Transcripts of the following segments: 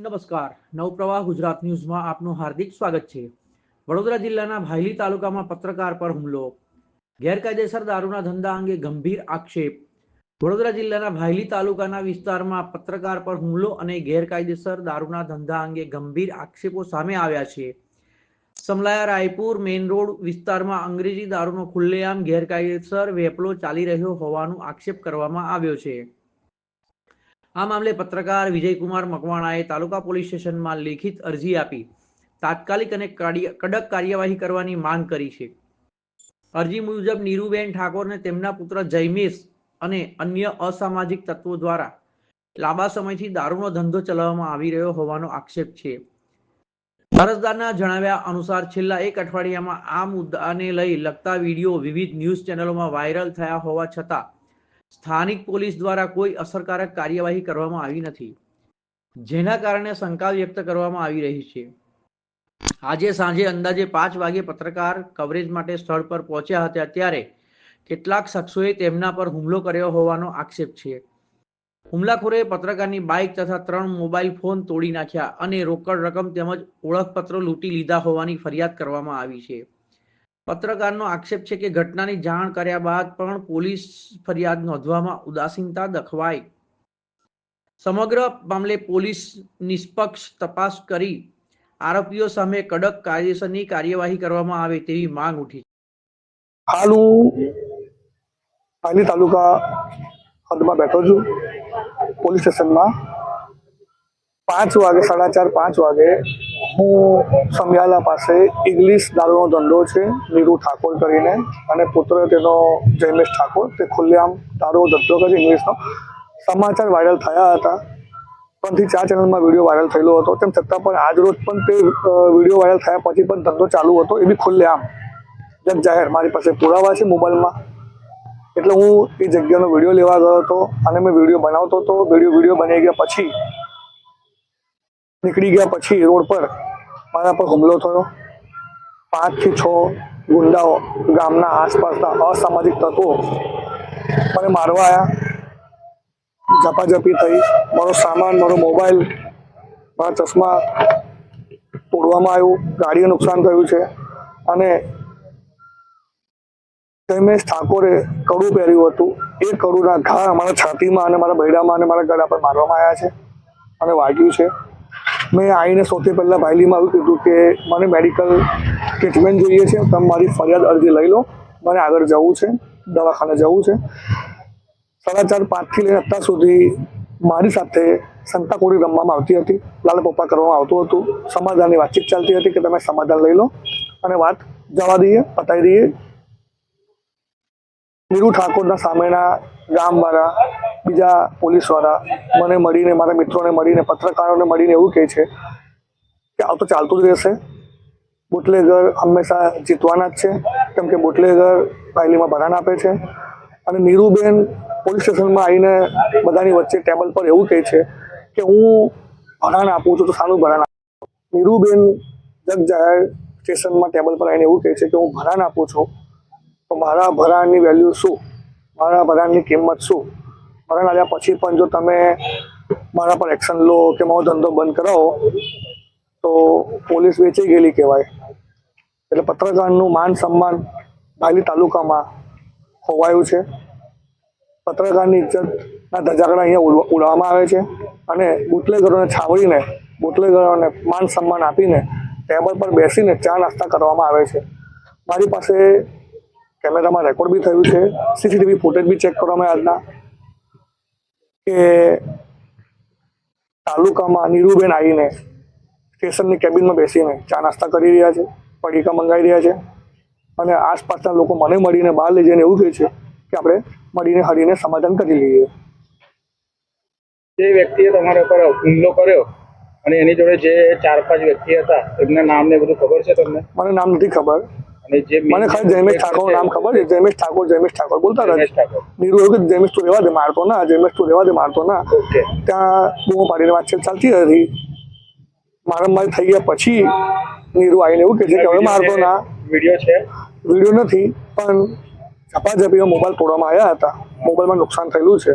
નમસ્કાર. નવપ્રવાહ ગુજરાત ન્યૂઝમાં આપનું હાર્દિક સ્વાગત છે. વડોદરા જિલ્લાના ભાયલી તાલુકામાં પત્રકાર પર હુમલો. ગેરકાયદેસર દારૂના ધંધા અંગે ગંભીર આક્ષેપ. વડોદરા જિલ્લાના ભાયલી તાલુકાના વિસ્તારમાં પત્રકાર પર હુમલો અને ગેરકાયદેસર દારૂના ધંધા અંગે ગંભીર આક્ષેપો સામે આવ્યા છે. સમલાયા રાયપુર મેઇન રોડ વિસ્તારમાં અંગ્રેજી દારૂનો ખુલ્લેઆમ ગેરકાયદેસર વેપલો ચાલી રહ્યો હોવાનો આક્ષેપ કરવામાં આવ્યો છે. આ મામલે પત્રકાર વિજયકુમાર મકવાણાએ તાલુકા પોલીસ સ્ટેશનમાં લેખિત અરજી આપી તાત્કાલિક અને કડક કાર્યવાહી કરવાની માંગ કરી છે. અરજી મુજબ નીરુબેન ઠાકોરને તેમના પુત્ર જયમેશ અને અન્ય અસામાજિક તત્વો દ્વારા લાંબા સમયથી દારૂનો ધંધો ચલાવવામાં આવી રહ્યો હોવાનો આક્ષેપ છે. અરજદારના જણાવ્યા અનુસાર છેલ્લા એક અઠવાડિયામાં આ મુદ્દાને લઈ લગતા વીડિયો વિવિધ ન્યૂઝ ચેનલોમાં વાયરલ થયા હોવા છતાં સ્થાનિક પોલીસ દ્વારા કોઈ અસરકારક કાર્યવાહી કરવામાં આવી નથી, જેના કારણે શંકા વ્યક્ત કરવામાં આવી રહી છે. આજે સાંજે અંદાજે પાંચ વાગે પત્રકાર કવરેજ માટે સ્થળ પર પહોંચ્યા હતા ત્યારે કેટલાક શખ્સોએ તેમના પર હુમલો કર્યો હોવાનો આક્ષેપ છે. હુમલાખોરે પત્રકારની બાઇક તથા ત્રણ મોબાઈલ ફોન તોડી નાખ્યા અને રોકડ રકમ તેમજ ઓળખપત્રો લૂંટી લીધા હોવાની ફરિયાદ કરવામાં આવી છે. પત્રકારનો આક્ષેપ છે કે ઘટનાની જાણ કર્યા બાદ પણ પોલીસ ફરિયાદ નોંધવામાં ઉદાસીનતા દખવાઈ. સમગ્ર મામલે પોલીસ નિષ્પક્ષ તપાસ કરી. આરોપીઓ સામે કડક કાયદેસરની કાર્યવાહી કરવામાં આવે તેવી માંગ ઉઠી હાલ હું પાલી તાલુકા હદમાં બેઠો છું. પોલીસ સ્ટેશનમાં પાંચ વાગે, સાડા ચાર, પાંચ વાગે હું સમિયાલા પાસે ઇંગ્લિશ દારૂનો ધંધો છે, નીરુ ઠાકોર કરીને, અને પુત્ર તેનો જૈમેશ ઠાકોર, તે ખુલ્લેઆમ દારૂનો ધંધો કરે છે ઇંગ્લિશનો. સમાચાર વાયરલ થયા હતા. ત્રણથી ચાર ચેનલમાં વીડિયો વાયરલ થયેલો હતો. તેમ છતાં પણ આજ રોજ પણ તે વીડિયો વાયરલ થયા પછી પણ ધંધો ચાલુ હતો. એ બી ખુલ્લેઆમ. જગ જાહેર. મારી પાસે પુરાવા છે મોબાઈલમાં. એટલે હું એ જગ્યાનો વીડિયો લેવા ગયો હતો અને મેં વીડિયો બનાવતો હતો. વીડિયો વીડિયો બની ગયા પછી નીકળી ગયા પછી રોડ પર મારા પર હુમલો થયો. પાંચથી છ ગુંડાઓ ગામના આસપાસના અસામાજિક તત્વો મને મારવા આવ્યા ઝપાઝપી થઈ. મારો સામાન, મારો મોબાઈલ, મારા ચશ્મા તોડવામાં આવ્યું. ગાડીએ નુકસાન થયું છે. અને ધર્મેશ ઠાકોરે કડું પહેર્યું હતું. એ કડુના ઘા મારા છાતીમાં અને મારા બૈડામાં અને મારા ગળા પર મારવામાં આવ્યા છે. અને વાગ્યું છે. મેં આવીને સૌથી પહેલાં ભાઈલીમાં એવું કીધું કે મને મેડિકલ ટ્રીટમેન્ટ જોઈએ છે, તમે મારી ફરિયાદ અરજી લઈ લો, મને આગળ જવું છે, દવાખાને જવું છે. સાડા ચાર, પાંચથી લઈને અત્યાર સુધી મારી સાથે સંતાકોડી રમવામાં આવતી હતી. લાલ પપ્પા કરવામાં આવતું હતું. સમાધાનની વાતચીત ચાલતી હતી કે તમે સમાધાન લઈ લો. અને વાત જવા દઈએ પતાવી દઈએ. નીરુ ઠાકોરના સામેના ગામવાળા બીજા પોલીસવાળા મને મળીને, મારા મિત્રોને મળીને, પત્રકારોને મળીને એવું કહે છે કે આ તો ચાલતું જ રહેશે. બુટલેગર હંમેશા જીતવાના જ છે, કેમ કે બુટલેગર પહેલીમાં ભરાણ આપે છે. અને નીરુબેન પોલીસ સ્ટેશનમાં આવીને બધાની વચ્ચે ટેબલ પર એવું કહે છે કે હું ભરાણ આપું છું, તો સારું ભરાણ આપું નીરુબેન જગ જાહેર સ્ટેશનમાં ટેબલ પર આવીને એવું કહે છે કે હું ભરાણ આપું છું. તો મારા ભરાણની વેલ્યુ શું? મારા ભરાણની કિંમત શું? ભરાણ આવ્યા પછી પણ જો તમે મારા પર એક્શન લો કે મારો ધંધો બંધ કરાવો, તો પોલીસ વેચી ગયેલી કહેવાય. એટલે પત્રકારનું માન સન્માન ભાયલી તાલુકામાં ખોવાયું છે. પત્રકારની ઇજ્જતના ધજાકડા અહીંયા ઉડ- ઉડાવવામાં આવે છે અને બુટલેગરોને છાવરીને બુટલેગરોને માન સન્માન આપીને ટેબલ પર બેસીને ચા નાસ્તા કરવામાં આવે છે. મારી પાસે કેમેરામાં રેકોર્ડ બી થયું છે. સીસીટીવી ફૂટેજ બી ચેક કરવામાં આજના. કે તાલુકામાં નીરુબેન આવીને સ્ટેશનની કેબિનમાં બેસીને ચા નાસ્તા કરી રહ્યા છે પડીકા મંગાવી રહ્યા છે અને આસપાસના લોકો મને મળીને બહાર લઈ જઈને એવું કહે છે કે આપણે મળીને હરીને સમાધાન કરી લઈએ. જે વ્યક્તિએ તમારા પર હુમલો કર્યો અને એની જોડે જે ચાર પાંચ વ્યક્તિ હતા એમના નામ ને બધું ખબર છે તમને? મને નામ નથી ખબર. મને ખાલી જયમેશ ઠાકોર નામ ખબર છે? જયમેશ ઠાકોર જયમેશ ઠાકોર બોલતા હતા? નીરુ એવું કે જયમેશ તું રહેવા દે મારતો ના જયમેશ તું રહેવા દે મારતો ના. ત્યાં બૂમો પાડીને વાતચીત ચાલતી હતી. મારામારી થઈ ગયા પછી નીરુ આવીને એવું કે છે કે હવે મારતો ના. વીડિયો છે? વીડિયો નથી પણ ઝપાઝપીમાં મોબાઈલ તોડવામાં આવ્યા હતા. મોબાઈલમાં નુકસાન થયેલું છે.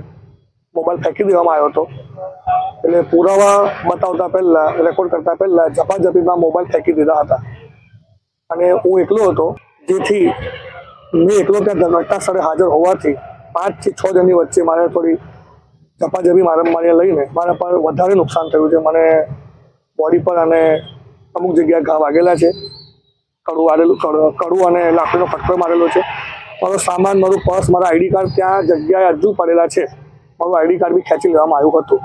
મોબાઈલ ફેંકી દેવામાં આવ્યો હતો. એટલે પુરાવા બતાવતા પહેલા રેકોર્ડ કરતા પહેલા ઝપાઝપીમાં મોબાઈલ ફેંકી દીધા હતા. અને હું એકલો હતો. જેથી મેં એકલો ત્યાં ઘટના સ્થળે હાજર હોવાથી પાંચથી છ જણની વચ્ચે મારે થોડી ઝપાઝપી મારા મારી લઈને મારા પર વધારે નુકસાન થયું છે. મને બોડી પર અને અમુક જગ્યાએ ઘા વાગેલા છે. કડું વાળેલું કડું અને લાકડીનો ફટકો મારેલો છે. મારો સામાન, મારું પર્સ, મારા આઈડી કાર્ડ ત્યાં જગ્યાએ હજુ પડેલા છે. મારું આઈડી કાર્ડ બી ખેંચી લેવામાં આવ્યું હતું.